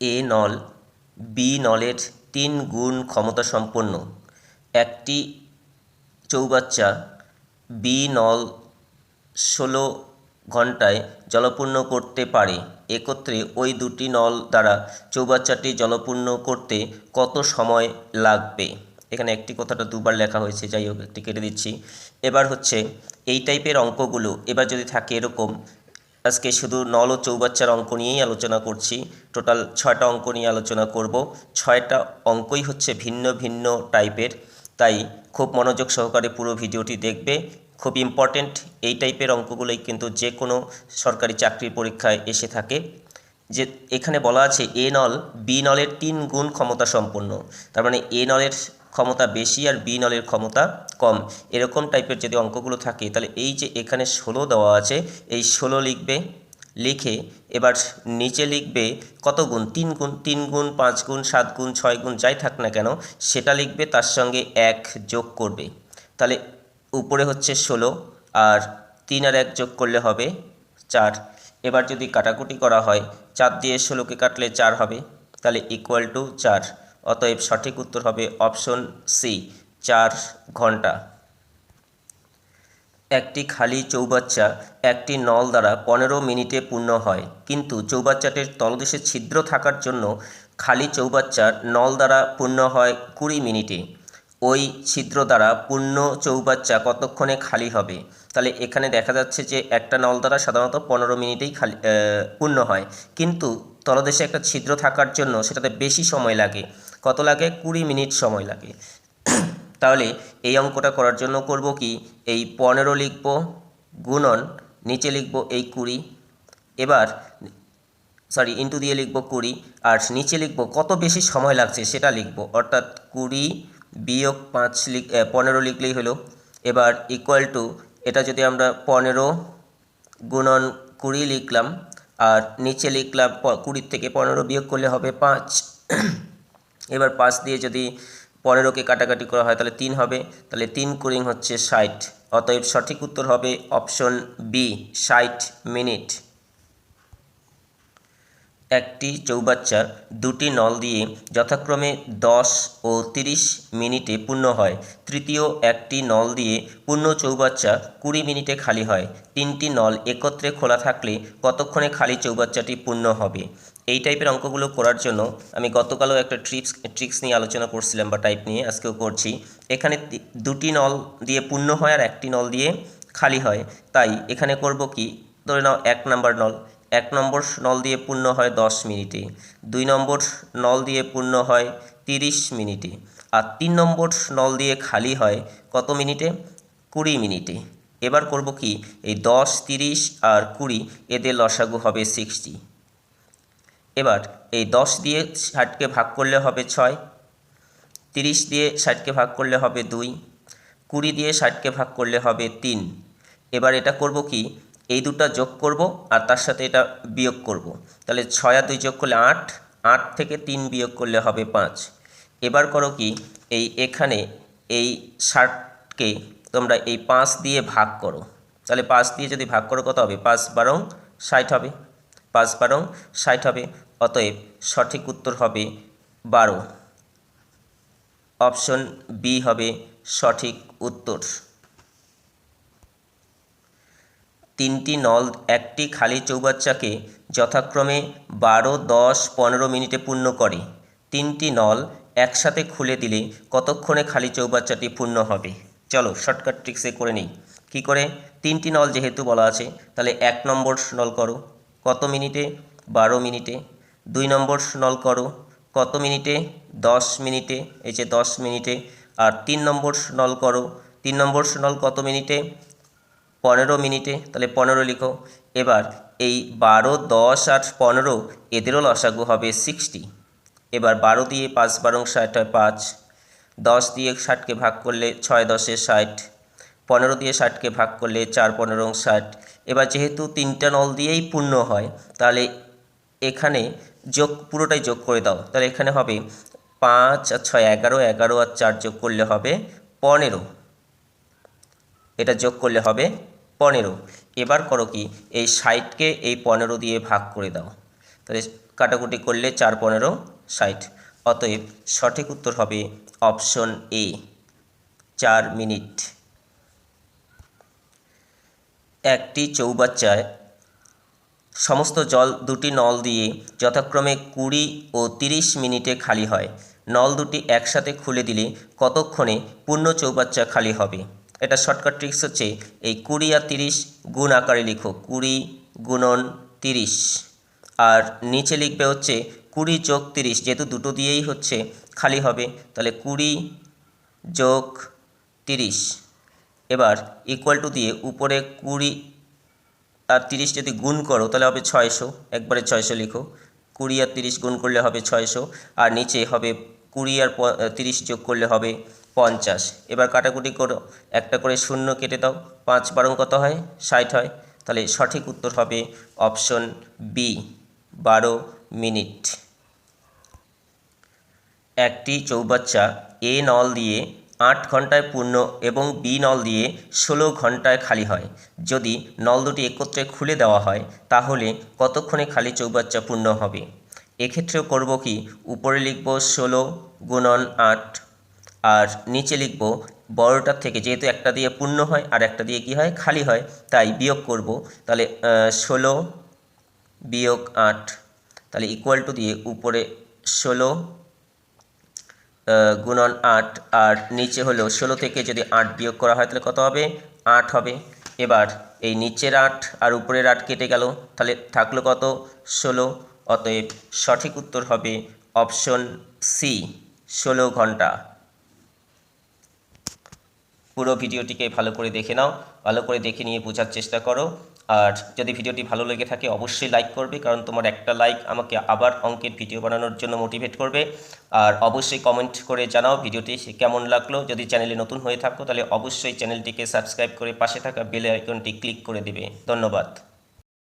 এ নল, বি নলের তিন গুণ ক্ষমতা সম্পন্ন। একটি চৌবাচ্চা, বি নল ষোলো ঘন্টায় জলপূর্ণ করতে পারে। একত্রে ওই দুটি নল দ্বারা চৌবাচ্চাটি জলপূর্ণ করতে কত সময় লাগবে? এখানে একটি কথাটা দুবার লেখা হয়েছে, যাই হোক, একটি কেটে দিচ্ছি। এবার হচ্ছে, এই টাইপের অঙ্কগুলো এবার যদি থাকে এরকম আজকে শুধু নল ও চৌবাচ্চার অঙ্ক নিয়েই আলোচনা করছি। টোটাল ছয়টা অঙ্ক নিয়ে আলোচনা করব। ছয়টা অঙ্কই হচ্ছে ভিন্ন ভিন্ন টাইপের তাই খুব মনোযোগ সহকারে পুরো ভিডিওটি দেখবে। খুব ইম্পর্টেন্ট এই টাইপের অঙ্কগুলোই কিন্তু যে কোনো সরকারি চাকরির পরীক্ষায় এসে থাকে। যে এখানে বলা আছে এ নল বি নলের তিন গুণ ক্ষমতা সম্পন্ন। তার মানে এ নলের ক্ষমতা বেশি আর বি নলের ক্ষমতা কম। এরকম টাইপের যদি অঙ্কগুলো থাকে, তাহলে এই যে এখানে ষোলো দেওয়া আছে, এই ষোলো লিখবে, লিখে এবার নিচে লিখবে কত গুণ? তিন গুণ তিন গুণ, পাঁচ গুণ, সাত গুণ, ছয় গুণ, যাই থাক না কেন, সেটা লিখবে তার সঙ্গে এক যোগ করবে। তাহলে উপরে হচ্ছে ষোলো আর তিন আর এক যোগ করলে হবে চার। এবার যদি কাটাকুটি করা হয়, চার দিয়ে ষোলোকে কাটলে চার হবে, তাহলে ইকুয়াল টু চার। অতএব সঠিক উত্তর হবে অপশন সি, চার ঘণ্টা। একটি খালি চৌবাচ্চা একটি নল দ্বারা পনেরো মিনিটে পূর্ণ হয়, কিন্তু চৌবাচ্চাটির তলদেশে ছিদ্র থাকার জন্য খালি চৌবাচ্চার নল দ্বারা পূর্ণ হয় কুড়ি মিনিটে। ওই ছিদ্র দ্বারা পূর্ণ চৌবাচ্চা কতক্ষণে খালি হবে? তাহলে এখানে দেখা যাচ্ছে যে একটা নল দ্বারা সাধারণত পনেরো মিনিটেই খালি পূর্ণ হয়, কিন্তু তলদেশে একটা ছিদ্র থাকার জন্য সেটাতে বেশি সময় লাগে। কত লাগে? কুড়ি মিনিট সময় লাগে। তাহলে এই অঙ্কটা করার জন্য করব কি? এই পনেরো লিখব, গুণন, নিচে লিখব এই কুড়ি, এবার সরি ইন্টু দিয়ে লিখব কুড়ি, আর নিচে লিখব কত বেশি সময় লাগছে সেটা লিখব। অর্থাৎ কুড়ি বিয়োগ পাঁচ লিখ পনেরো লিখলেই হলো। এবার ইকুয়াল টু এটা যদি আমরা পনেরো গুণন কুড়ি লিখলাম, আর নিচে লিখলাম কুড়ির থেকে পনেরো বিয়োগ করলে হবে পাঁচ। এবার পাঁচ দিয়ে যদি পনেরোকে কাটাকাটি করা হয়, তাহলে তিন হবে। তাহলে তিন কুড়িং হচ্ছে ষাট। অতএব সঠিক উত্তর হবে অপশন বি, ষাট মিনিট। একটি চৌবাচ্চা দুটি নল দিয়ে যথাক্রমে দশ ও তিরিশ মিনিটে পূর্ণ হয়। তৃতীয় একটি নল দিয়ে পূর্ণ চৌবাচ্চা কুড়ি মিনিটে খালি হয়। তিনটি নল একত্রে খোলা থাকলে কতক্ষণে খালি চৌবাচ্চাটি পূর্ণ হবে? এই টাইপের অঙ্কগুলো করার জন্য আমি গতকালও একটা ট্রিক্স ট্রিক্স নিয়ে আলোচনা করছিলাম বা টাইপ নিয়ে আজকেও করছি। এখানে দুটি নল দিয়ে পূর্ণ হয় আর একটি নল দিয়ে খালি হয়। তাই এখানে করব কি? ধরে নাও এক নাম্বার নল। এক নম্বর নল দিয়ে পূর্ণ হয় দশ মিনিটে, দুই নম্বর নল দিয়ে পূর্ণ হয় তিরিশ মিনিটে আর তিন নম্বর নল দিয়ে খালি হয় কত মিনিটে? কুড়ি মিনিটে। এবার করব কি? এই দশ, তিরিশ আর কুড়ি এদের লসাগু হবে সিক্সটি। এবার এই দশ দিয়ে ষাটকে ভাগ করলে হবে ছয়, তিরিশ দিয়ে ষাটকে ভাগ করলে হবে দুই, কুড়ি দিয়ে ষাটকে ভাগ করলে হবে তিন। এবার এটা করব কি? এই দুটা যোগ করব আর তার সাথে এটা বিয়োগ করব। তাহলে ছয় দুই যোগ করলে আট আট থেকে তিন বিয়োগ করলে হবে পাঁচ। এবার করো কি, এই এখানে এই ষাটকে তোমরা এই পাঁচ দিয়ে ভাগ করো। তাহলে পাঁচ দিয়ে যদি ভাগ করো কত হবে? পাঁচ বারং ষাট হবে। পাঁচ বারং ষাট হবে। অতএব সঠিক উত্তর হবে বারো। অপশন বি হবে সঠিক উত্তর। তিনটি নল, একটি খালি চৌবাচ্চাকে যথাক্রমে বারো, দশ, পনেরো মিনিটে পূর্ণ করে। তিনটি নল একসাথে খুলে দিলে কতক্ষণে খালি চৌবাচ্চাটি পূর্ণ হবে? চলো শর্টকাট ট্রিক্সে করে নিই। কী করে? তিনটি নল যেহেতু বলা আছে, তাহলে এক নম্বর নল করো। কত মিনিটে? বারো মিনিটে। দুই নম্বর নল করো। কত মিনিটে? দশ মিনিটে। এই যে দশ মিনিটে। আর তিন নম্বর নল করো। তিন নম্বর নল কত মিনিটে? পনেরো মিনিটে, তাহলে পনেরো লিখো। এবার এই বারো, দশ আর পনেরো, এদেরও লসাগু হবে সিক্সটি এবার বারো দিয়ে পাঁচ বারং ষাট হয় পাঁচ। দশ দিয়ে ষাটকে ভাগ করলে ছয় দশে ষাট। পনেরো দিয়ে ষাটকে ভাগ করলে চার পনেরো ষাট। এবার যেহেতু তিনটা নল দিয়েই পূর্ণ হয়, তাহলে এখানে যোগ, পুরোটাই যোগ করে দাও। তাহলে এখানে হবে পাঁচ আর ছয় এগারো এগারো আর চার যোগ করলে হবে পনেরো। এটা যোগ করলে হবে পনেরো। এবার করো কি, এই ষাটকে এই পনেরো দিয়ে ভাগ করে দাও। তাহলে কাটাকুটি করলে চার পনেরো, ষাট। অতএব সঠিক উত্তর হবে অপশন এ। চার মিনিট। একটি চৌবাচ্চায় সমস্ত জল দুটি নল দিয়ে যথাক্রমে কুড়ি ও তিরিশ মিনিটে খালি হয়। নল দুটি একসাথে খুলে দিলে কতক্ষণে পূর্ণ চৌবাচ্চা খালি হবে? এটা শর্টকাট ট্রিক্স হচ্ছে এই কুড়ি আর তিরিশ গুণ আকারে লিখো, কুড়ি গুণন তিরিশ। আর নিচে লিখবে হচ্ছে কুড়ি যোগ তিরিশ, যেহেতু দুটো দিয়েই হচ্ছে খালি হবে, তাহলে কুড়ি যোগ তিরিশ। এবার ইকুয়াল টু দিয়ে উপরে কুড়ি আর তিরিশ যদি গুণ করো, তাহলে হবে ছয়শো, একবারে ছয়শো লিখো। কুড়ি আর তিরিশ গুণ করলে হবে ছয়শো, আর নিচে হবে কুড়ি আর তিরিশ যোগ করলে হবে পঞ্চাশ। এবার কাটাকুটি করো। একটা করে শূন্য কেটে দাও। পাঁচ বারং কত হয়? ষাট হয়। তাহলে সঠিক উত্তর হবে অপশন বি বারো মিনিট। একটি চৌবাচ্চা এ নল দিয়ে আট ঘন্টায় পূর্ণ এবং বি নল দিয়ে ষোলো ঘন্টায় খালি হয়। যদি নল দুটি একত্রে খুলে দেওয়া হয়, তাহলে কতক্ষণে খালি চৌবাচ্চা পূর্ণ হবে? এক্ষেত্রেও করব কি? উপরে লিখব ষোলো গুণন আট। আর নিচে লিখব বড়টার থেকে যেহেতু একটা দিয়ে পূর্ণ হয় আর একটা দিয়ে কি হয়? খালি হয়, তাই বিয়োগ করব। তাহলে ষোলো বিয়োগ আট, তাহলে ইকুয়াল টু দিয়ে উপরে ষোলো গুণন আট, আর নিচে হলো ষোলো থেকে যদি আট বিয়োগ করা হয় তাহলে কত হবে? আট হবে। এবার এই নিচের আট আর উপরের আট কেটে গেল, তাহলে থাকল কত? ষোলো। অতএব সঠিক উত্তর হবে অপশন সি, ষোলো ঘণ্টা। পুরো ভিডিওটিকে ভালো করে দেখে নাও, ভালো করে দেখে নিয়ে বোঝার চেষ্টা করো। আর যদি ভিডিওটি ভালো লেগে থাকে, অবশ্যই লাইক করবে, কারণ তোমার একটা লাইক আমাকে আবার অঙ্কের ভিডিও বানানোর জন্য মোটিভেট করবে। আর অবশ্যই কমেন্ট করে জানাও ভিডিওটি কেমন লাগল। যদি চ্যানেলে নতুন হয়ে থাকো, তাহলে অবশ্যই চ্যানেলটিকে সাবস্ক্রাইব করে পাশে থাকা বেল আইকনটি ক্লিক করে দেবে। ধন্যবাদ।